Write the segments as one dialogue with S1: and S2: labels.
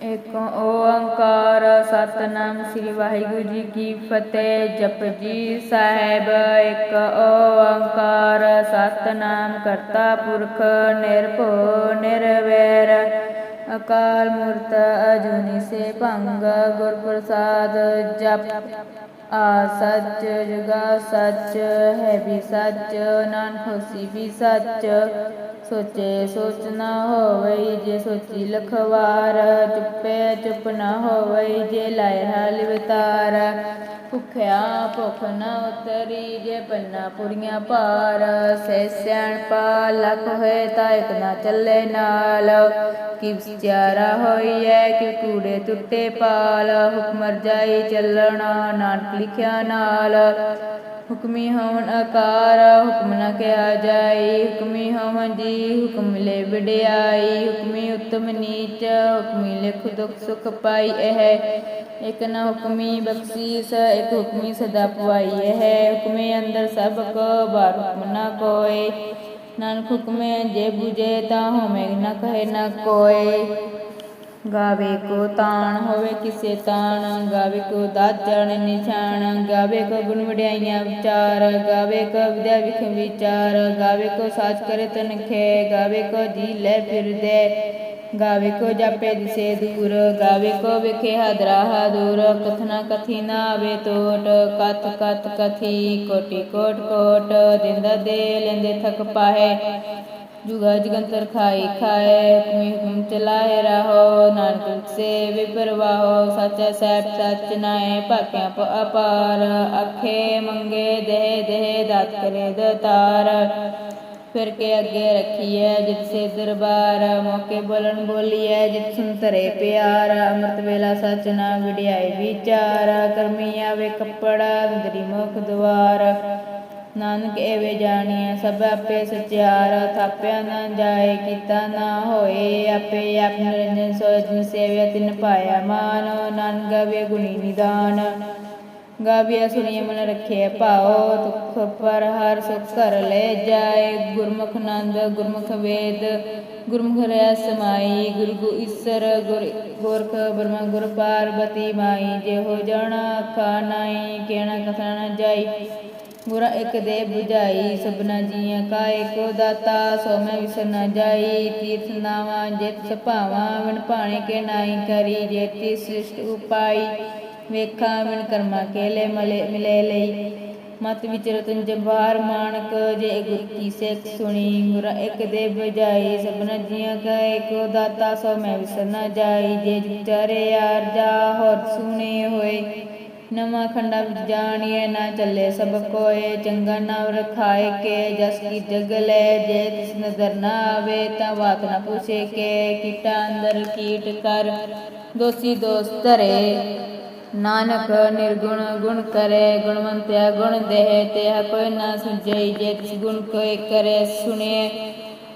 S1: ਇੱਕ ਓੰਕਾਰ ਸਤਨਾਮ ਸ੍ਰੀ ਵਾਹਿਗੁਰੂ ਜੀ ਕੀ ਫਤਿਹ। ਜਪਜੀ ਸਾਹਿਬ ਇੱਕ ਓੰਕਾਰ ਸਤਨਾਮ ਕਰਤਾ ਪੁਰਖ ਨਿਰਭਉ ਨਿਰਵੈਰ। ਅਕਾਲ ਮੂਰਤ ਅਜੂਨੀ ਸੇ ਭੰਗ ਗੁਰ ਪ੍ਰਸਾਦ ਜਪ। ਆ ਸੱਚ ਜੁਗਾ ਸੱਚ, ਹੈ ਵੀ ਸੱਚ, ਨਾਨਕ ਹੋਸੀ ਵੀ ਸੱਚ। ਸੋਚੇ, ਸੋਚ ਨਾ ਹੋਵਈ ਜੇ ਸੋਚੀ ਲਖਵਾਰ। ਚੁੱਪੇ, ਚੁੱਪ ਨਾ ਹੋਵਈ ਜੇ ਲਾਇ ਹਾਲ ਵਿਤਾਰ। ਭੁਖਿਆ, ਭੁਖ ਨਾ ਉਤਰੀ ਜੇ ਪੰਨਾ ਪੁਰੀਆਂ ਭਾਰ। ਸਹਿ ਸਿਆਣਪਾ ਲਖ ਹੋਏ ਤਾਂ ਇਕ ਨਾ ਚੱਲੇ ਨਾਲ। ਕਿ ਵਿਚਾਰਾ ਹੋਈਐ ਕਿ ਕੂੜੇ ਟੁੱਟੇ ਪਾਲ। ਹੁਕਮਰ ਜਾਈ ਚੱਲਣਾ, ਨਾਨਕ ਲਿਖਿਆ ਨਾਲ। ਹੁਕਮੀ ਹੋਵਨ ਆਕਾਰ, ਹੁਕਮ ਨ ਕਿਹਾ ਜਾਈ। ਹੁਕਮੀ ਹੋਵਨ ਜੀ, ਹੁਕਮ ਲੈ ਵਡਿਆਈ। ਹੁਕਮੀ ਉਤਮ ਨੀਚ, ਹੁਕਮੀ ਲਿਖ ਦੁਖ ਸੁਖ ਪਾਈ ਇਹ। ਇਕ ਨਾ ਹੁਕਮੀ ਬਖਸ਼ੀਸ, ਇਕ ਹੁਕਮੀ ਸਦਾ ਪਵਾਈ ਇਹ। ਹੁਕਮੇ ਅੰਦਰ ਸਭ ਕੋ ਬਾਰ ਹੁਕਮ ਨ ਕੋਏ। ਨਾਨਕ ਹੁਕਮੇ ਜੇ 부ਜੇ ਤਾ ਹੋਵੇ ਨ ਕਹੇ ਨ ਕੋਏ। ਗਾਵੇ ਕੋ ਤਾਣ, ਹੋਵੇ ਕਿਸੇ ਤਾਣ, ਗਾਵੇ ਕੋ ਦਾਜਣ, ਨਿਸ਼ਾਨ, ਗਾਵੇ ਕੋ ਗੁਣ ਵਡਿਆਈਆਂ ਵਿਚਾਰ, ਗਾਵੇ ਕੋ ਵਿਦਿਆ ਵਿਖ ਵਿਚਾਰ, ਗਾਵੇ ਕੋ ਸਾਚ ਕਰੇ ਤਨਖੇ ਗਾਵੇ ਕੋ ਜੀ ਲੈ ਫਿਰਦੇ, ਗਾਵੇ ਕੋ ਜਾਪੇ ਦਿਸੇ ਦੂਰ, ਗਾਵੇ ਕੋ ਵਿਖੇ ਹਦਰਾ ਦੂਰ ਕਥਨਾ ਕਥੀ ਨਾ ਆਵੇ ਟੋਟ ਕਤ ਕਤ ਕਥੀ, ਕੋਟੀ ਕੋਟ ਕੋਟ, ਦਿੰਦਾ ਦੇ ਲੈਂਦੇ ਥਕ ਪਾਹੇ। ਜੁਗਾ ਜਗੰਤਰ ਖਾਈ ਖਾਏ, ਹੁਕਮੀ ਹੁਕਮ ਚਲਾਏ ਰਹੋ, ਨਾਨਕ ਸੇ ਵਿਪਰਵਾਹੋ, ਸੱਚ ਸੈਬ ਸੱਚ ਨਾਏ ਭਾਕਿਆ ਅਪਾਰ ਅਖੇ ਮੰਗੇ ਦੇਹ ਦੇਹ ਦਾਤ ਕਰੇ ਦਤਾਰ। ਫਿਰ ਕੇ ਅੱਗੇ ਰੱਖੀਐ ਜਿਤ ਸੇ ਦਰਬਾਰ, ਮੌਕੇ ਬੋਲਣ ਬੋਲੀਐ ਜਿਤ ਸੁਨਤਰੇ ਪਿਆਰ। ਅੰਮ੍ਰਿਤ ਵੇਲਾ ਸਚ ਨਾ ਵਿੜਿਆਈ ਵਿਚਾਰ ਕਰਮੀ ਆਵੇ ਕੱਪੜਾ, ਅੰਦਰੀ ਮੁਖ ਦੁਆਰ। ਨਾਨਕ ਏਵੇ ਜਾਣੀਐ, ਸਭ ਆਪੇ ਸਚਿਆਰ ਥਾਪਿਆ ਨਾ ਜਾਏ, ਕੀਤਾ ਨਾ ਹੋਏ, ਆਪੇ ਆਪ ਨਿਰੰਜਨ ਸੋਜ ਸੇਵਿਆ, ਤਿਨ ਪਾਇਆ ਮਾਨ, ਨਾਨਕ ਗਵੇ ਗੁਣੀ ਨਿਦਾਨ। ਗਾਵਿਆ ਸੁਣੀਏ ਮਨ ਰੱਖਿਆ ਭਾਉ, ਦੁਖ ਪਰ ਹਰ ਸੁਖ ਕਰ ਲੈ ਜਾਏ। ਗੁਰਮੁਖ ਨੰਦ ਗੁਰਮੁਖ ਵੇਦ, ਗੁਰਮੁਖ ਰਹਿ ਸਮਾਈ ਗੁਰੂ ਗੋ ਈਸਰ, ਗੁਰ, ਗੁਰਖ ਬ੍ਰਹਮਾ, ਗੁਰ ਪਾਰਬਤੀ ਮਾਈ ਜੇ ਹੋ ਜਾਣਾ ਆਖਾ ਨਾਈ ਕਹਿਣਾ ਕਥਨਾ ਜਾਈ। ਗੁਰ ਇਕ ਦੇ 부ਝਾਈ ਸਭਨਾ ਜੀਆਂ ਕਾ ਏਕੋ ਦਾਤਾ, ਸੋ ਮੈਂ ਵਿਸਰ ਨਾ ਜਾਈ, ਤੀਰਥ ਨਾਵਾ, ਜਿਤ ਸੁਭਾਵਾ ਵਿਣ ਭਾਣੇ ਕੇ ਨਾਈ ਕਰੀ ਜੇਤੀ ਸ੍ਰਿਸ਼ਟ ਉਪਾਈ, ਵੇਖਾਂ ਵਿਣ ਕਰਮਾ ਕੇਲੇ ਮਲੇ, ਮਿਲੇ ਲਈ। ਮਤ ਵਿਚ ਰਤਨ ਜਵਾਰ ਮਾਨਕ ਜੇ ਗੁਰ ਕੀ ਸੇਖ ਸੁਣੀ ਗੁਰ ਇੱਕ ਦੇ ਬਜਾਈ ਸਭਨਾ ਜੀਆਂ ਕਾ ਏਕੋ ਦਾਤਾ, ਸੋ ਮੈਂ ਵਿਸਰ ਨਾ ਜਾਈ, ਜੇ ਵਿਚਾਰੇ ਯਾਰ ਜਾ ਹੋਰ ਸੁਣੇ ਹੋਏ। ਨਵਾਂ ਖੰਡਾ ਜਾਣੀਏ ਨਾ ਚੱਲੇ ਸਭ ਕੋਏ, ਚੰਗਾ ਨਾਮ ਰਖਾਏ ਕੇ, ਜਸ ਕੀ ਜਗ ਲੈ, ਜੇ ਤਿਸ ਨਜ਼ਰ ਨਾ ਆਵੇ ਤਾਂ ਬਾਤ ਨਾ ਪੁੱਛੇ ਕੇ, ਕੀਟਾ ਅੰਦਰ ਕੀਟ ਕਰ, ਦੋਸੀ ਦੋਸਤ ਧਰੇ। ਨਾਨਕ ਨਿਰਗੁਣ ਗੁਣ ਕਰੇ, ਗੁਣਵੰਤਿਆ ਗੁਣ ਦੇਹ ਤੇ ਕੋਈ ਨਾ ਸੁਝਈ, ਜੇ ਤਿਸ ਗੁਣ ਕੋਈ ਕਰੇ ਸੁਣੇ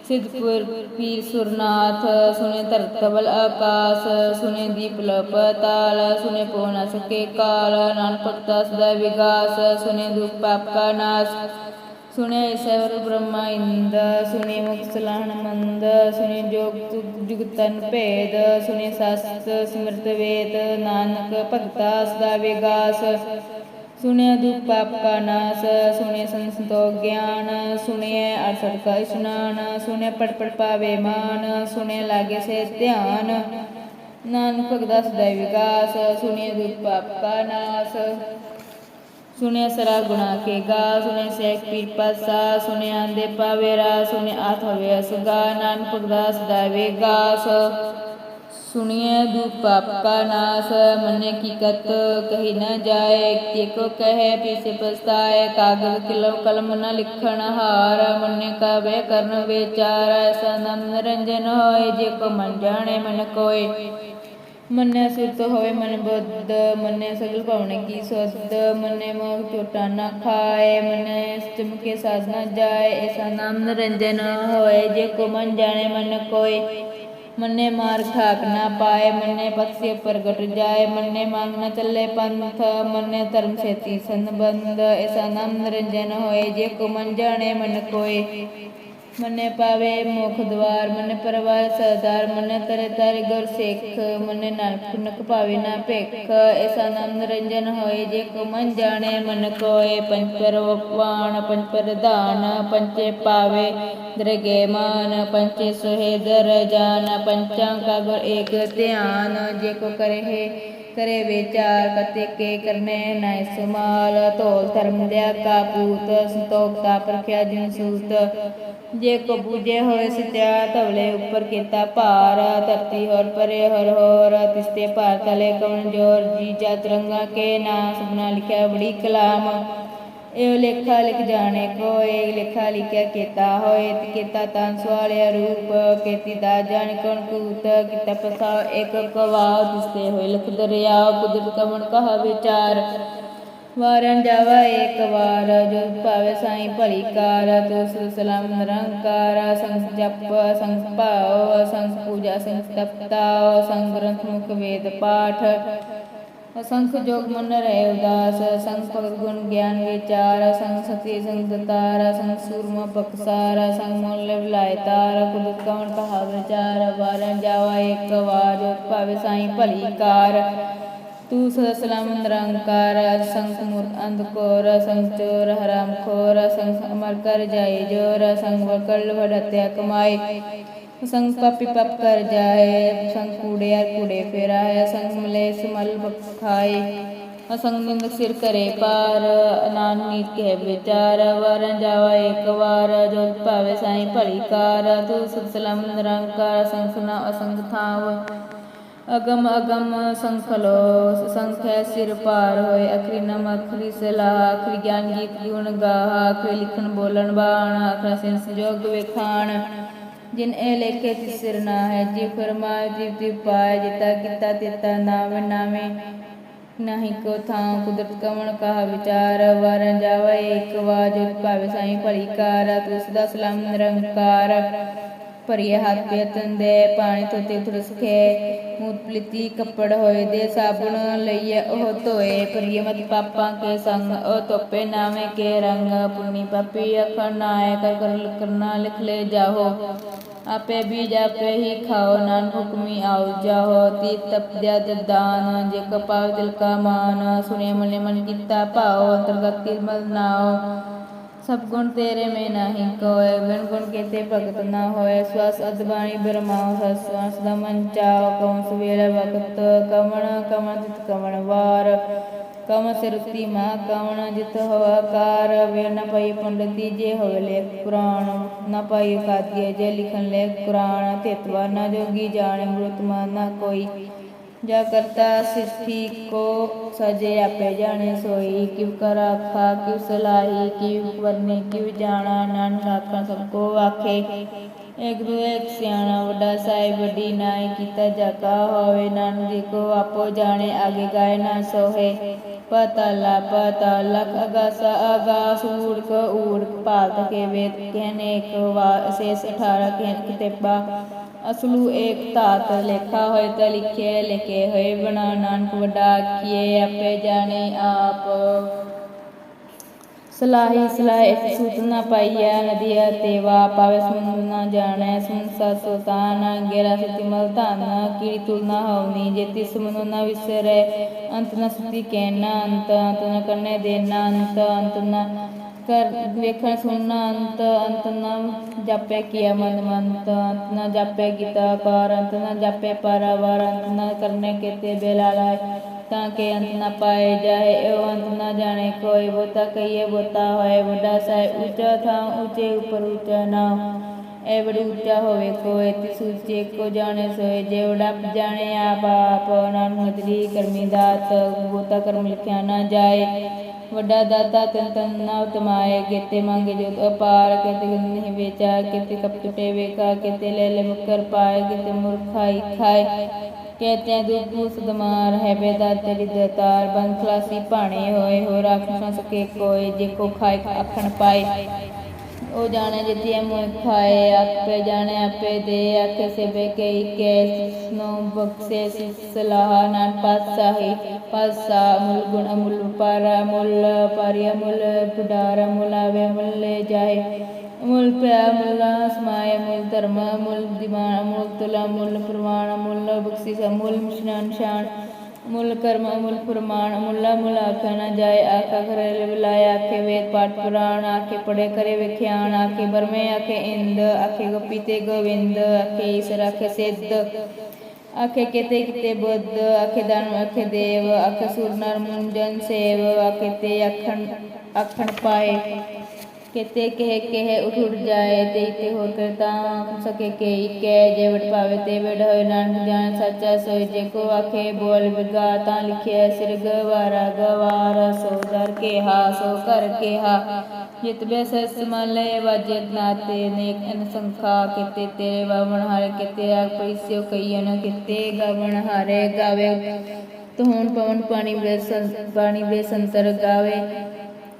S1: ਸਿद्धਪੁਰ ਪੀਰ ਸੁਰਨਾਥ ਸੁਨੇ ਧਰਤ ਕਬਲ ਆਕਾਸ ਸੁਨੇ ਦੀਪ ਲਪ ਤਾਲ ਸੁਨੇ ਪੋ ਨ ਸਕੇ ਕਾਲ, ਨਾਨਕ ਭਗਤਾ ਸਦਾ ਵਿਗਾਸ ਸੁਨੇ ਦੁਖ ਪਾਪ ਕਾ ਨਾਸ। ਸੁਨੇ ਈਸ਼ਵਰ ਬ੍ਰਹਮਾ ਇੰਦ ਸੁਨੇ ਮੁਖ ਮੰਦ ਸੁਨੇ ਜੋਗ ਜੁਗਤਨ ਭੇਦ ਸੁਨੇ ਸਸਤ ਸਮਰਤ ਵੇਦ, ਨਾਨਕ ਭਗਤਾ ਸਦਾ ਵਿਗਾਸ। ਸੁਣਿਆ ਦੁਖ ਪਾਪਾ ਨਾਸ, ਸੁਣਿਆ ਸੰਤੋਖ ਗਿਆਨ, ਸੁਣਿਆ ਅਰਸਠ ਕਾ ਇਸ਼ਨਾਨ, ਸੁਣਿਆ ਪੜ ਪੜ ਪਾਵੇ ਮਾਨ, ਸੁਣਿਆ ਲਾਗੇ ਸੇ ਧਿਆਨ। ਨਾਨਕ ਭਗਤਾ ਸਦਾ ਵਿਕਾਸ, ਸੁਣਿਆ ਦੁਖ ਪਾਪਾ ਕਾ ਨਾਸ। ਸੁਣਿਆ ਸਰਾ ਗੁਣਾ ਕੇ ਗਾ, ਸੁਣਿਆ ਸੇਖ ਪੀਰ ਪਾਸਾ, ਸੁਣਿਆ ਆਂਦੇ ਪਾਵੇਰਾ ਸੁਣਿਆ ਆਥ ਹੋਵੇ ਅਸਗਾ ਨਾਨਕ ਭਗਤਾ ਸਦਾ ਵਿਕਾਸ। ਸੁਣਿਐ ਦੁਖ ਪਾਪ ਕਾ ਨਾਸ, ਮਨੇ ਕੀ ਕਤ ਕਹੀ ਨ ਜਾਏ ਕੋ ਕਹੇ ਪੀਸੇ ਪਸਤਾਏ ਕਾਗਜ਼ ਕਿਲੋ ਕਲਮ ਨ ਲਿਖਣ ਹਾਰ, ਮਨੇ ਕਾ ਵੇ ਕਰਨ ਵਿਚਾਰ, ਐਸਾ ਨਮ ਨਿਰੰਜਨ ਹੋਏ, ਜੇ ਕੋ ਮਨ ਜਾਣੇ ਮਨ ਕੋਏ। ਮੰਨੇ ਸੁਰਤ ਹੋਏ ਮਨ ਬੁੱਧ, ਮੰਨੇ ਸਗਲ ਭਵਨ ਕੀ ਸੁਧ, ਮੰਨੇ ਮੋਹ ਚੋਟਾ ਨਾ ਖਾਏ, ਮੰਨੇ ਚਮਕੇ ਸਾਧ ਨਾ ਜਾਏ, ਐਸਾ ਨਾਮ ਨਿਰੰਜਨ ਹੋਏ, ਜੇ ਕੋ ਮਨ ਜਾਣੇ ਮੰਨੇ ਮਾਰ ਖਾਕ ਨਾ ਪਾਏ, ਮੰਨੇ ਪਕਸੇ ਗਟ ਜਾਏ, ਮੰਨੇ ਮੰਗ ਨਾ ਚੱਲੇ ਪੰਥ, ਮੰਨੇ ਧਰਮ ਸੇਤੀ ਸੰਬੰਧ ਐਸਾ ਨਾਮ ਨਿਰੰਜਨ ਹੋਏ, ਜੇ ਕੋ ਮਨ ਜਾਣੇ ਮਨ ਕੋਏ। ਮਨੇ ਪਾਵੇ ਮੁਖ ਦਵਾਰ, ਮਨੇ ਪਰਵਾਰ ਸਰਦਾਰ, ਮਨੇ ਤਰੇ ਤਾਰੇ ਗੁਰ ਸਿੱਖ, ਮਨੇ ਨਾਨਕ ਨਕ ਪਾਵੇ ਨਾ ਭਿਖ। ਐਸਾ ਆਨੰਦ ਰੰਜਨ ਹੋਏ, ਜੇ ਕੋ ਮਨ ਜਾਣੇ, ਮਨ ਕੋਏ। ਪੰਚ ਪਰਵਾਨ ਪੰਚ ਪ੍ਰਧਾਨ ਪੰਚੇ ਪਾਵੇ ਦਰਗੇ ਮਾਨ। ਪੰਚੇ ਸੁਹੇ ਦਰ ਜਾਨ, ਪੰਚਾਂ ਕਾ ਗੁਰ ਏਕ ਧਿਆਨ। ਜੇ ਕੋ ਕਰੇ ਹੈ ਕਰੇ ਵਿਚਾਰ ਕਤੇ ਕੇ ਕਰਨੇ ਨੈ ਸੁਮਾਲ ਧੋਲ ਧਰਮ ਦਿਆ ਕਾ ਪੂਤ, ਸੰਤੋਖ ਤਾ ਪਰਖਿਆ ਜਿਨ ਸੂਤ। ਜੇ ਕੋ ਬੂਝੇ ਹੋਏ ਸਤਿਆ, ਧਵਲੇ ਉੱਪਰ ਕੀਤਾ ਭਾਰ। ਧਰਤੀ ਹੋਰ ਪਰੇ ਹਰ ਹੋਰ ਤਿਸਤੇ ਭਾਰ ਤਲੇ ਕਵਨ ਜੋਰ। ਜੀ ਜਾ ਤਰੰਗਾ ਕੇ ਨਾ ਸੁਪਨਾ ਲਿਖਿਆ ਇਹ ਲੇਖਾ ਲਿਖ ਜਾਣੇ ਕੋਏ, ਲੇਖਾ ਲਿਖਿਆ ਕੀਤਾ ਹੋਏ ਕੀਤਾ ਤਾਂ ਸਵਾਲਿਆ ਰੂਪ, ਕੀਤੀ ਦਾ ਜਾਣ ਕਣ ਕੂਤ ਕੀਤਾ ਪਸਾ ਇੱਕ ਕਵਾ ਦਿਸਤੇ ਹੋਏ ਲਖ ਦਰਿਆ, ਕੁਦਰਤ ਕਮਣ ਕਹਾ ਵਿਚਾਰ। ਵਾਰਨ ਜਾਵਾ ਏਕ ਵਾਰ, ਜੋ ਭਾਵੇ ਸਾਈ ਭਲੀ ਕਾਰ, ਤੋ ਸਲਾਮ ਨਿਰੰਕਾਰ ਸੰਗ ਜਪ ਸੰਗ ਭਾਵ ਸੰਗ ਪੂਜਾ ਸੰਗ ਤਪਤਾ, ਸੰਗ ਗ੍ਰੰਥ ਮੁਖ ਵੇਦ ਪਾਠ। ਅਸੰਖ ਜੋਗ ਮਨ ਰਹਿ ਉਦਾਸ ਸੰਗ ਭਗਤ ਗੁਣ ਗਿਆਨ ਵਿਚਾਰ ਸੰਗ ਸਤੀ ਸੰਗ ਦਤਾਰ ਸੰਗ ਸੂਰਮਾ ਬਖਸਾਰ ਸੰਗ ਮਨ ਲਾਇ ਤਾਰ ਕੁਦਰਤ ਕਵਣ ਕਹਾ ਵਿਚਾਰ ਵਾਰਨ ਜਾਵਾ ਏਕ ਵਾਰ ਭਾਵੇ ਸਾਈ ਭਲੀ ਕਾਰ। ਤੂੰ ਸਦਾ ਸਲਾਮ ਨਿਰੰਕਾਰ ਸੰਖ ਮੂਰਤ ਅੰਧਕੋਰ ਸੰਖ ਚੋਰ ਹਰਾਮ ਖੋਰ ਸੰਖ ਅਮਰ ਕਰ ਜਾਏ ਜੋਰ ਸੰਗ ਵਕਲ ਵਡਤਿਆ ਕਮਾਏ। ਸੰਗ ਪਾਪੀ ਪਾਪ ਕਰ ਜਾਏ ਸੰਗ ਕੂੜਿਆ ਕੂੜੇ ਫੇਰਾ ਹੈ ਸੰਗ ਮਲੇ ਸਮਲ ਬਖਾਏ ਅਸੰਗ ਨਿੰਦ ਸਿਰ ਕਰੇ ਪਾਰ ਨਾਨੀ ਕੇ ਵਿਚਾਰ, ਵਰਨ ਜਾਵਾ ਇੱਕ ਵਾਰ ਜੋ ਭਾਵੇ ਸਾਈ ਭਲੀ ਕਾਰ, ਤੂੰ ਸਤ ਸਲਾਮ ਨਿਰੰਕਾਰ ਸੰਖ ਨਾ ਅਸੰਗ ਥਾਵ। ਅਗਮ ਅਗਮ ਸੰਖਲੋ ਸੰਖੈ ਸਿਰ ਪਾਰ ਹੋਏ, ਅਖਰੀ ਨਮ ਅਖਰੀ ਸਲਾਹ, ਅਖਰੀ ਗਿਆਨ ਗੀਤ ਗੁਣ ਗਾਹ, ਅਖਰੀ ਲਿਖਣ ਬੋਲਣ ਬਾਣ, ਅਖਰੀ ਸਿੰਸ ਜੋਗ ਵੇਖਾਣ। ਜਿਨ ਇਹ ਲੇਖੇ ਤਿਸ ਨਾ ਹੈ, ਜੀ ਫਰਮਾਏ ਜੀ ਜੀ ਪਾਏ ਜਿਤਾ ਕੀਤਾ ਤਿਤਾ ਨਾਵੇਂ ਨਾਵੇਂ। ਨਹੀਂ ਕੋ ਥਾਂ ਕੁਦਰਤ ਕਵਣ ਕਹਾ ਵਿਚਾਰ, ਵਰਨ ਜਾਵੇ ਇੱਕ ਵਾਜ ਭਾਵੇ ਸਾਈ ਭਲੀ ਕਾਰ ਤੂੰ ਸਦਾ ਸਲਾਮ ਨਿਰੰਕਾਰ। ਭਰੀਏ ਹੱਥ ਪੇਤਨ ਦੇ ਪਾਣੀ ਧੋਤੇ ਉਤਰ ਸੁਖੇ ਮੂਤ ਪਲਿਤੀ ਕੱਪੜ ਹੋਏ ਦੇ ਸਾਬੁਣ ਲਈਏ, ਉਹ ਧੋਏ ਭਰੀਏ ਮਤ ਪਾਪਾਂ ਕੇ ਸੰਗ, ਉਹ ਧੋਪੇ ਨਾਵੇਂ ਕੇ ਰੰਗ, ਪੁੰਨੀ ਪਾਪੀ ਅਖਣ ਨਾਏ ਕਰ ਕਰ ਕਰਨਾ ਲਿਖ ਲੈ ਜਾਓ ਆਪੇ ਵੀ ਜਾਪੇ ਹੀ ਖਾਓ ਨਾਨ ਹੁਕਮੀ ਆਉ ਜਾਹੋ। ਤੀ ਤਪ ਦਿਆ ਦਾਨ, ਜੇ ਕਪਾਵ ਦਿਲ ਕਾ ਮਾਨ ਸੁਣੇ ਮਨੇ ਮਨ ਕੀਤਾ ਭਾਉ ਅੰਤਰਗਤ ਕੀ ਮਲ ਨਾਓ। ਸਭ ਗੁਣ ਤੇਰੇ में ਨਹੀਂ ਕੋਏ, ਬਿਨ ਗੁਣ ਕੀਤੇ ਭਗਤ ਨਾ ਹੋਏ। ਸਵਸ ਅਦਬਾਣੀ ਬਰਮਾਉ ਸਵਾਸ ਦਾ ਮਨ ਚਾਉ ਕਉ ਸਵੇਲੇ ਵਕਤ ਕਮਣ ਕਮਣ ਤਿਤ ਕਮਣ ਵਾਰ। ਕਮ ਸਿਰਤੀ ਮਾ ਕਵਣ ਜਿਤ ਹਵਾ ਵੇ ਨ ਪਈ ਪੰਡਤੀ ਜੇ ਹੋਵੇ ਲੇਖ ਪੁਰਾਣ। ਨ ਪਾਈ ਕਾਦੀਏ ਜੇ ਲਿਖਨ ਲੇਖ ਪੁਰਾਣ ਤੇਤਵਾ ਨ ਜੋਗੀ ਜਾਣੇ ਮ੍ਰਿਤ ਨਾ ਕੋਈ। ਜਾ ਕਰਤਾ ਸਿਰਠੀ ਕੋ, ਸਜੇ ਆਪੇ ਜਾਣੇ ਸੋਈ ਕਿਵ ਕਰ ਆਖਾ ਕਿਵ ਸਲਾਹੀ ਕਿਵ ਵਰਨੇ ਕਿਵ ਜਾਣਾ ਨਾਨਕ ਆਖਾਂ ਸਭ ਕੋ ਆਖੇ। ਇੱਕ ਦੂ ਇੱਕ ਸਿਆਣਾ ਵੱਡਾ ਸਾਹਿਬ, ਵੱਡੀ ਨਾਈ ਕੀਤਾ ਜਾਕਾ ਹੋਵੇ ਨਾਨਕ ਜੀ ਕੋ ਆਪੋ ਜਾਣੇ, ਆਗੇ ਗਾਏ ਨਾ ਸੋਹੇ। ਪਤਲਾ ਪਤਾ ਲਖ ਅਗਾਸਾ, ਅਗਾਸ, ਊੜਕ ਊੜਕ ਭਾਤ ਕੇ ਵੇਦ ਕਹਿਨੇ ਇੱਕ ਵਾ, ਅਸੇਸ 18 ਕਹਿਨ ਕਿਤੇਬਾ। ਅਸਲੂ ਏਕ ਧਾਤ ਲੇਖਾ ਹੋਏ ਤਾਂ ਲਿਖੇ ਲਿਖੇ ਹੋਏ ਬਣਾ ਨਾਨਕ ਵੱਡਾ ਆਖੀਏ ਆਪੇ ਜਾਣੇ ਆਪ। ਸਲਾਹੀ ਸਲਾਹ ਇੱਕ ਸੂਤ ਨਾ ਪਾਈਆ ਨਦੀਆ ਤੇਵਾ ਪਾਵੇ ਸਮੁੰਦ ਨਾ ਜਾਣੈ ਸੰਸਾ ਸੁਤਾਨ ਗੇਰਾ ਸਤੀ ਮਲ ਧਨ, ਕੀੜੀ ਤੁਲ ਨਾ ਹੋਵਨੀ ਜੇਤੀ ਸਮੁੰਦ ਨਾ ਵਿਸਰੈ, ਅੰਤ ਨ ਸੁਤੀ ਕਹਿਣਾ ਅੰਤ ਅੰਤ ਨ ਕਰਨੇ ਦੇਣਾ ਅੰਤ ਅੰਤ ਨ ਕਰ ਵੇਖਣ ਸੁਣਨਾ, ਅੰਤ ਅੰਤ ਨ ਜਾਪੇ ਕੀਆ ਮਨ ਮੰਤ, ਅੰਤ ਨਾ ਜਾਪੇ ਗੀਤਾ ਕਾਰ ਅੰਤ ਨ ਜਾਪੇ ਪਰਵਾਰ, ਅੰਤ ਨਾ ਕਰਨੇ ਕੀਤੇ ਬੇਲਾ ਲਾਇ ਤਾਂ ਕਿ ਅੰਤ ਨਾ ਪਾਏ ਜਾਏ, ਇਹ ਅੰਤ ਨਾ ਜਾਣੇ। ਕੋਈ ਬੋਤਾ ਕਹੀਏ, ਬੋਤਾ ਹੋਏ ਵੱਡਾ ਸਾਹਿਬ ਉੱਚਾ ਥਾਂ ਉੱਚੇ ਉੱਪਰ ਉੱਚਾ ਨਾ ਇਹ ਬੜੀ ਉੱਚਾ ਹੋਵੇ ਕੋਈ ਤਿਸ ਉੱਚੇ ਕੋ ਜਾਣੇ ਸੋਏ। ਜੇ ਵਡਾ ਜਾਣੇ ਆਪ ਆਪ, ਨਾਨਕ ਤਰੀ ਕਰਮੀ ਦਾਤ, ਬੋਤਾ ਕਰਮ ਲਿਖਿਆ ਨਾ ਜਾਏ। ਵੱਡਾ ਦਾਤਾ ਤਨ ਤਨ ਨਾ ਉਤਮਾਏ, ਕੀਤੇ ਮੰਗੇ ਜੋ ਅਪਾਰ, ਕਿਤੇ ਨਹੀਂ ਵੇਚਾ ਕੀਤੇ ਕਪਟੇ ਵੇਖਾ, ਕਿਤੇ ਲੈ ਲੈ ਮੁਕਰ ਪਾਏ, ਕਿਤੇ ਮੁਰਖਾਈ ਖਾਏ। કે ત્યાં દુઃખ દમાર હે બેદા તેરી દતાર બંખલાસી પાણી હોય હો રાખ ન સકે કોઈ જે કો ખાય આખણ પાય ਉਹ ਜਾਣੇ ਜਿੱਤੀ ਮੋਇ ਖਾਏ, ਆਪੇ ਜਾਣੇ ਆਪੇ ਦੇ, ਆਖੇ ਸੇ ਬੇਕੇ ਇਕੇ ਨੋ ਬਖਸ਼ੇ ਸਲਾਹ ਪਾਸਾ ਪਾਸਾਹੀ ਪਾਸਾ ਮੁਲ ਗੁਣ ਅਮੁਲ ਪਰ ਅਮੁਲ ਪਰਿ ਅਮੁਲ ਪੁਡਾਰ ਅਮੁਲ ਆਵੇ ਜਾਏ। ਮੁੱਲ ਪਿਆ, ਮੁੱਲਾ ਸਮਾయ ਮੁੱਲ ਧਰਮ ਮੁੱਲ ਦਿਮਾਨ ਮੁੱਲ ਤੁਲਾ, ਮੁੱਲ ਪ੍ਰਮਾਣ ਮੁੱਲ ਬਖਸ਼ਿਸ਼ ਮੁੱਲ ਮਿਸ਼ਨਾਨ ਸ਼ਾਨ ਮੁੱਲ ਕਰਮ ਮੁੱਲ ਪ੍ਰਮਾਣ ਮੁੱਲਾ, ਮੁੱਲ ਆਖਿਆ ਨਾ ਜਾਏ ਆਖਾ ਕਰੇ ਬੁਲਾਏ ਆਖੇ ਵੇਦ ਪਾਠ ਪੁਰਾਣ, ਆਖੇ ਪੜੇ ਕਰੇ ਵਿਖਿਆਨ, ਆਖੇ ਬਰਮੇ, ਆਖੇ ਇੰਦ, ਆਖੇ ਗੋਪੀ ਤੇ ਗੋਵਿੰਦ, ਆਖੇ ਈਸ਼ਰ, ਆਖੇ ਸਿੱਧ, ਆਖੇ ਕਿਤੇ ਕਿਤੇ ਬੁੱਧ, ਆਖੇ ਦਾਨ ਆਖੇ ਦੇਵ, ਆਖੇ ਸੁਰ, ਨਰ, ਮੁੰਜਨ, ਸੇਵ, ਆਖੇ ਤੇ ਆਖਣ ਆਖਣ ਪਾਏ। ਕਿਤੇ ਕਹਿ ਕਹਿ ਉਠ ਉਠ ਜਾਏ ਤੇ ਤੇ ਹੋਰ ਕਰਤਾ ਸਕੇ ਕੇ ਕਹਿ ਜੇ ਵਟ ਪਾਵੇ ਤੇ ਵਡ ਹੋਏ ਨਾਨਕ ਜਾਣ ਸੱਚਾ ਸੋਈ ਜੇ ਕੋ ਆਖੇ ਬੋਲ ਵਿਗਾ ਤਾਂ ਲਿਖਿਆ ਸਿਰ ਗਵਾਰਾ ਗਵਾਰ ਸੋ ਦਰ ਕੇ ਹਾ ਸੋ ਕਰ ਕੇ ਹਾ ਜਿਤ ਬੈਸਸ ਮਲੇ ਵਜਤ ਨਾਤੇ ਨੇਕ ਅਨਸੰਖਾ ਕਿਤੇ ਤੇਰੇ ਵਵਣ ਹਾਰੇ ਕਿਤੇ ਆ ਪੈਸਿਓ ਕਈਨ ਕਿਤੇ ਗਵਣ ਹਾਰੇ ਗਾਵੇ ਤੂੰ ਪਵਨ ਪਾਣੀ ਬੇ ਬੇਸੰ ਪਾਣੀ ਬੇ ਬੇਸੰਤਰ ਗਾਵੇ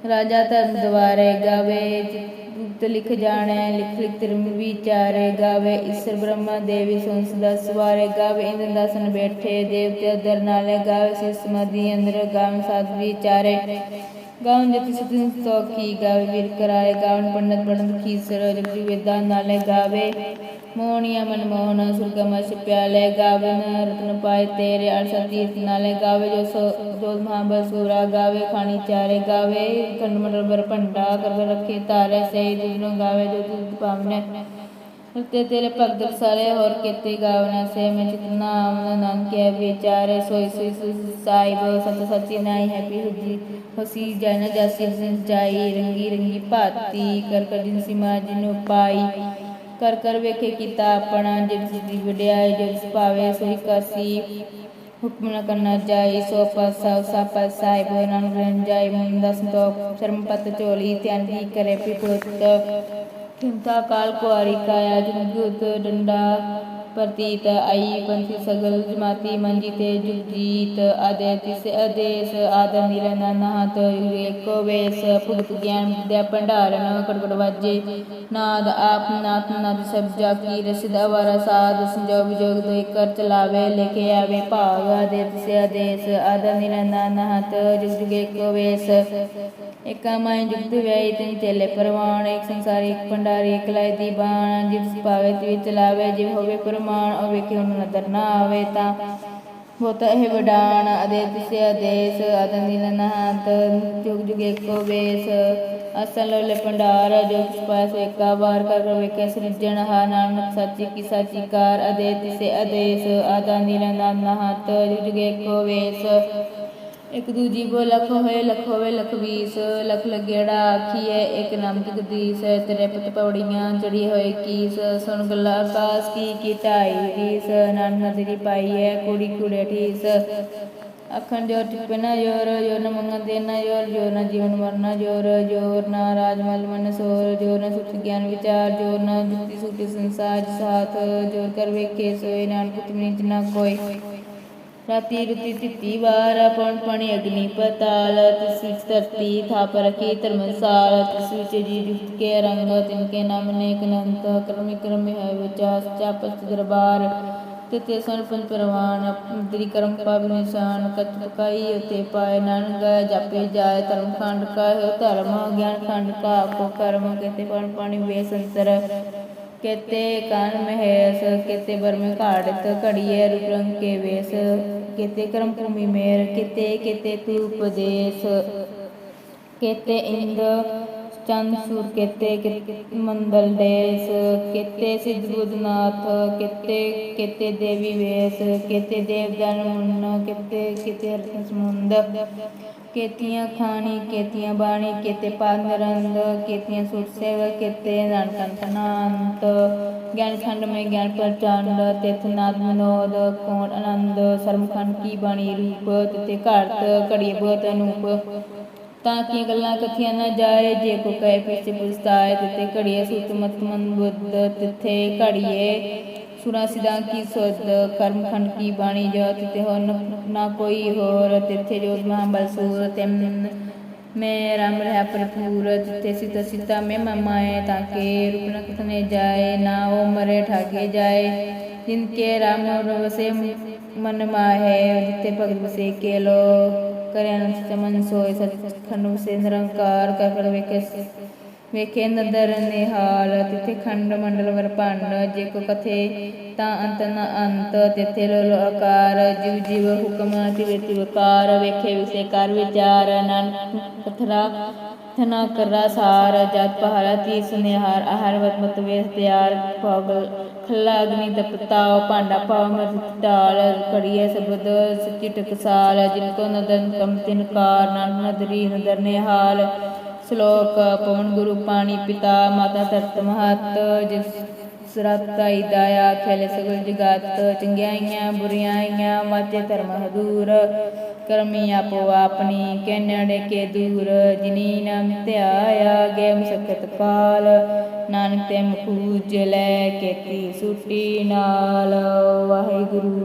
S1: ਰਾਜਾ ਧਰਮ ਦਵਾਰੇ ਗਾਵੇ, ਗੁਪਤ ਲਿਖ ਜਾਣੈ, ਲਿਖ ਲਿਖ ਧਰਮ ਵਿਚਾਰੇ ਗਾਵੇ, ਈਸ਼ਰ ਬ੍ਰਹਮਾ ਦੇਵੀ ਸੰਸ ਦਾ ਸਵਾਰੇ ਗਾਵੇ, ਇੰਦਰ ਦਾਸਨ ਬੈਠੇ, ਦੇਵਤੇ ਅਦਰ ਨਾਲੇ ਗਾਵੇ ਸਿਸ ਮਦੀ ਅੰਦਰ ਗਾਵੇ, ਸਾਧ ਵਿਚਾਰੇ। ਗਾਵਨ ਜਤੀ ਸਤਿ ਸੋਖੀ ਗਾਵੇ, ਵੀਰ ਕਰਾਏ ਗਾਵਨ ਪੰਡਤ ਪੰਡਤ ਖੀਸਰ ਜਪਜੀ ਵੇਦਾਂ ਨਾਲੇ ਗਾਵੇ। ਮੋਹਣੀਆ ਮਨ ਮੋਹਨ ਸੁਰਗਮ ਪਿਆਲੇ ਗਾਵਨ ਰਤਨ ਪਾਏ ਤੇਰੇ ਅਰਸਾ ਤੀਰਥ ਨਾਲੇ ਗਾਵੇ। ਜੋ ਸੋ ਜੋ ਮਹਾਬਸੂਰਾ ਗਾਵੇ, ਖਾਣੀ ਚਾਰੇ ਗਾਵੇ। ਖੰਡ ਮੰਡਲ ਬਰ ਭੰਡਾ ਕਰ ਰੱਖੇ ਤਾਰੇ ਸੇ ਦੁਨੋ ਗਾਵੇ ਜੋ ਤੁਧ ਪਾਵਨੇ। ਤੇ ਤੇਰੇ ਭਗਤ ਸਾਰੇ ਹੋਰ ਕੀਤੇ ਗਾਵਨਾ ਸੇ ਮੈਂ ਚਿਤਨਾ ਆਮਨ ਨਾਮ ਕੇ ਵਿਚਾਰੇ ਸੋਈ ਸੋਈ ਸੋਈ ਸਾਹਿਬ ਸਤ ਸਚੀ ਨਾਈ ਹੈ ਪੀ ਹੁਜੀ। ਹਸੀ ਜਨ ਜਾਸੀ ਜਿਨ ਜਾਈ, ਰੰਗੀ ਰੰਗੀ ਭਾਤੀ, ਕਰ ਕਰ ਜਿਨ ਸਿਮਾ ਜਿਨ ਪਾਈ ਕਰ ਕਰ ਵੇਖੇ ਕੀਤਾ ਆਪਣਾ, ਜਿਸ ਦੀ ਵਡਿਆਈ ਜਿਸ ਭਾਵੇ ਸੋਈ ਕਰਸੀ ਹੁਕਮ ਨ ਕਰਨਾ ਜਾਏ ਸੋ ਪਾਸਾ ਸਾਪਾ ਸਾਹਿਬ ਨਾਨਕ ਰੰਜਾਈ ਮੁੰਦਾ ਸੰਤੋਖ ਸ਼ਰਮ ਪਤ ਚੋਲੀ ਧਿਆਨ ਦੀ ਕਰੇ ਪਿਪੁੱਤ ਚਿੰਤਾ ਕਾਲ ਕੁਆਰੀ ਕਾਇਆ ਜੁਗਤ ਡੰਡਾ। ਪ੍ਰਤੀਤ ਆਈ ਪੰਥੀ ਸਗਲ ਜਮਾਤੀ ਮੰਜੀ ਤੇ ਜੁਗਜੀਤ ਆਦੇ ਤਿਸ ਆਦੇਸ ਆਦਰ ਨਿਰਨਾ ਨਾਤ ਏਕੋ ਵੇਸ ਭੁਗਤ ਗਿਆਨ ਵਿਦਿਆ ਭੰਡਾਰਨ ਕੜਕੜ ਵਾਜੇ। ਨਾਦ ਆਪ ਨਾਥ ਨਾਦ ਸਭ ਜਾ ਕੀ ਰਸਿਦ ਅਵਰ ਸਾਧ ਸੰਜੋਗ ਵਿਜੋਗ ਦੋਇ ਕਰ ਚਲਾਵੇ ਲਿਖੇ ਆਵੇ ਭਾਗ ਆਦੇ ਤਿਸ ਆਦੇਸ ਆਦਰ ਨਿਰਨਾ ਨਾਤ ਜੁਗ ਜੁਗ ਏਕੋ ਵੇਸ। ਏਕਾ ਮਾਇ ਜੁਗਤ ਵਿਆਈ ਤਿਨ ਚੇਲੇ ਪਰਵਾਣ ਇੱਕ ਸੰਸਾਰੀ ਇੱਕ ਭੰਡਾਰੀ ਇੱਕ ਲਾਇ ਦੀ ਬਾਣ, ਜਿਸ ਪਾਵੇ ਹੋਵੇ ਪਰਮਾਨ ਉਹਨੂੰ ਨਦਰ ਨਾ ਆਵੇ ਤਾਂ ਹੋਤ ਇਹ ਵਡਾਣ ਅਦੇ ਤਿਸੇ ਆਦੇਸ ਆਦਨ ਦਿਨ ਨਹਾਤ ਜੁਗ ਜੁਗ ਏਕੋ ਵੇਸ। ਅਸਲ ਲੋਲੇ ਭੰਡਾਰ ਜੋ ਕਿਸ ਪਾਸ ਏਕਾ ਵਾਰ ਕਰ ਵੇਖੇ ਸ੍ਰਿਜਣ ਹਾ ਨਾਨਕ ਸੱਚੀ ਕੀ ਸਾਚੀ ਕਾਰ ਅਦੇ ਤਿਸੇ ਆਦੇਸ ਆਦਨ ਦਿਨ ਨਹਾਤ ਜੁਗ ਜੁਗ ਏਕੋ ਵੇਸ। ਇਕ ਦੂਜੀ ਬੋ ਲਖ ਹੋਏ, ਲਖ ਹੋਵੇ, ਲਖ ਵੀਸ, ਲਖ ਲੱਗੇੜਾ ਆਖੀਐ, ਇਕ ਨਾਮ ਜਗਦੀਸ਼ ਤੇਰੇ ਪਤ ਪੌੜੀਆਂ ਚੜੀ ਹੋਏ ਕੀਸ, ਸੁਣ ਗੱਲਾ ਆਕਾਸ ਕੀ ਕੀਟਾਈ ਰੀਸ, ਨਾਨਕ ਤੇਰੀ ਪਾਈਐ, ਕੁੜੀ ਕੁੜੇ ਠੀਸ। ਅਖੰਡ ਜੋਰ ਟਿਪੇ ਜੋਰ ਜੋਰ ਨ ਮੰਗਨ ਦੇ ਜੋਰ ਜੋਰ ਨ ਜੀਵਨ ਮਰਨਾ ਜੋਰ ਜੋਰ ਨਾ ਰਾਜ ਮਲ ਮਨ ਸੋਰ, ਜੋਰ ਨ ਸੁਖ ਗਿਆਨ ਵਿਚਾਰ, ਜੋਰ ਨ ਜੁਗਤੀ ਸੁਖ ਸੰਸਾਰ ਸਾਥ, ਜੋਰ ਕਰ ਵੇਖੇ ਸੋਏ ਨਾਨਕ ਤੁਮਨੀ ਨਾ ਕੋਈ। ਰਾਤੀ ਰੁਤੀ ਤਿੱਤੀ ਵਾਰ ਪਣ ਪਣੀ ਅਗਨੀ ਪਤਾਲ, ਤਿਸ ਵਿੱਚ ਧਰਤੀ ਥਾਪ ਰਖੀ ਧਰਮਸਾਲ, ਤਿਸ ਵਿੱਚ ਜੀ ਜੁਗਤ ਕੇ ਰੰਗ, ਤਿਨ ਕੇ ਨਾਮ ਨੇਕ ਅਨੰਤ, ਕਰਮਿ ਤਿਤੇ ਸਨ ਪੰਜ ਪਰਵਾਨ ਤੇਰੀ ਕਰਮ ਪਾਵ ਨਿਸ਼ਾਨ, ਕਤ ਕਾਈ ਉਤੇ ਪਾਏ ਨਾਨਕ ਜਾਪੇ ਜਾਏ ਧਰਮ ਖੰਡ ਕਾ ਧਰਮ, ਗਿਆਨ ਖੰਡ ਕਾ, ਆਪੋ ਕਰਮ, ਕੇਤੇ ਪਣ ਪਾਣੀ ਬੇਸੰਤਰ केते ਕੇਤੇ ਕਰਮ ਹੈ ਕੇਤੇ ਬਰਮ ਘਾੜਤ ਘੜੀਏ ਰੂਪ ਰੰਗ ਕੇ ਵੇਸ, ਕੇਤੇ ਕਰਮ ਭੂਮੀ ਮੇਰ, ਕੇਤੇ ਕੇਤੇ ਤੇ ਉਪਦੇਸ਼ ਕੇਤੇ ਇੰਦ ਚੰਦ ਸੂਰ, ਕੇਤੇ ਮੰਦਲ ਦੇਸ ਕੇਤੇ ਸਿਧ ਬੁਧਨਾਥ ਕੇਤੇ ਕੇਤੇ ਦੇਵੀ ਵੇਸ। ਕੇਤੇ ਦੇਵਦਨ ਮੁੰਨ, ਕੇਤੇ ਕੇਤੇ ਰਤਨ ਸਮੁੰਦ ਕੇਤੀਆਂ ਖਾਣੀ ਕੇਤੀਆਂ ਬਾਣੀ ਕੇਤੇ ਪਾਗ ਕੇਤੀਆਂ ਸੁਰ ਸੇਵਾ ਕੇਤੇ ਨਾਨਕੰਤਨਾਂਤ ਗਿਆਨ ਖੰਡ ਮੈਂ ਗਿਆਨ ਪ੍ਰਚੰਡ ਤਿਤ ਮਨੋਦ ਕੋਣ ਆਨੰਦ ਸਰਮਖੰਡ ਕੀ ਬਾਣੀ ਰੂਪ ਤਿਤੇ ਘਾਟ ਘੜੀ ਬਹੁਤ ਅਨੂਪ ਤਾਂ ਕਿ ਗੱਲਾਂ ਕਥੀਆਂ ਨਾ ਜਾਏ ਜੇ ਕੋ ਕਹੇ ਪਿਛੇ ਪੁਸਤਾਏ ਤਿਤੇ ਘੜੀਏ ਸੁਤ ਮਤ ਮਨ ਬੁੱਧ ਤਿਥੇ ਘੜੀਏ ਸੁਰਾ ਸਿਦਾਂ ਕੀ ਸੁਧ, ਕਰਮ ਖੰਡ ਕੀ ਬਾਣੀ ਜੋ ਤਿਤੇ ਹੋ ਨਾ ਕੋਈ ਹੋਰ, ਤਿਥੇ ਜੋਤ ਮਹਾਬਲ ਸੂਰ ਤਿਮ ਮੈਂ ਰਾਮ ਰਹਾ ਭਰਪੂਰ ਤਿਥੇ ਸਿਤ ਸਿਤਾ ਮੈਂ ਮਮਾਏ ਤਾਕੇ ਰੂਪ ਨ ਕਥਨੇ ਜਾਏ, ਨਾ ਉਹ ਮਰੇ ਠਾਗੇ ਜਾਏ ਜਿਨਕੇ ਰਾਮ ਰਵਸੇ ਮਨ ਮਾਹੇ ਜਿਤੇ ਭਗਤ ਬਸੇ ਕੇ ਲੋ ਕਰਿਆ ਅਨੰਤ ਮਨ ਸੋਏ ਸਤਖੰਡ ਵਸੇ ਨਿਰੰਕਾਰ, ਕਰ ਕਰ ਵੇਖੇ ਵੇਖੇ ਨਦਰ ਨਿਹਾਲ, ਤਿਥੇ ਖੰਡ ਮੰਡਲ ਵਰਪੰਡ ਜੇ ਕੋ ਕਥੇ ਤਾਂ ਅੰਤ ਨ ਅੰਤ, ਤਿਥੇ ਲੋਲ ਆਕਾਰ, ਜਿਵ ਜਿਵ ਹੁਕਮ, ਤਿਵ ਤਿਵਕਾਰ ਵੇਖੇ ਵਿਸੇ ਕਰ ਵਿਚਾਰ ਨਾਨਕ ਪਥਰਾ ਥਨਾ ਕਰਾ ਸਾਰ, ਜਤ ਪਹਾਰਾ ਤੀਸ ਨਿਹਾਰ, ਆਹਾਰ ਵਤ ਮਤ ਵੇਸ ਤਿਆਰ ਭੋਗ ਖੱਲਾ ਅਗਨੀ ਤਪਤਾਉ ਭਾਂਡਾ ਪਾਉ ਮਤ ਢਾਲ ਕੜੀਏ ਸਬਦ ਸੱਚੀ ਟਕਸਾਲ ਜਿਨ ਕੋ ਨਦਨ ਕਮ ਤਿਨ ਕਾਰ, ਨਾਨਕ ਨਦਰੀ ਨਦਰ ਨਿਹਾਲ ਸ਼ਲੋਕ ਪਵਨ ਗੁਰੂ ਪਾਣੀ ਪਿਤਾ ਮਾਤਾ ਧਰਤ ਮਹਤ, ਜਿਸ ਸਰਤਾਈ ਦਾਇਆ, ਖੇਲੇ ਸਗਲ ਜਗਤ ਚੰਗਿਆਈਆਂ ਬੁਰੀਆਈਆਂ ਮਾਤੇ ਧਰਮ ਹਦੂਰ, ਕਰਮੀ ਆਪੋ ਆਪਣੀ ਕਹਿਣੜੇ ਕੇ ਦੂਰ, ਜਿਨੀ ਨਾਮ ਧਿਆਇਆ ਗੇ ਮਸਕਤ ਕਾਲ ਨਾਨਕ ਤੇ ਮਖੂਜ ਲੈ ਕੇਤੀ ਸੁਟੀ ਨਾਲ, ਵਾਹਿਗੁਰੂ।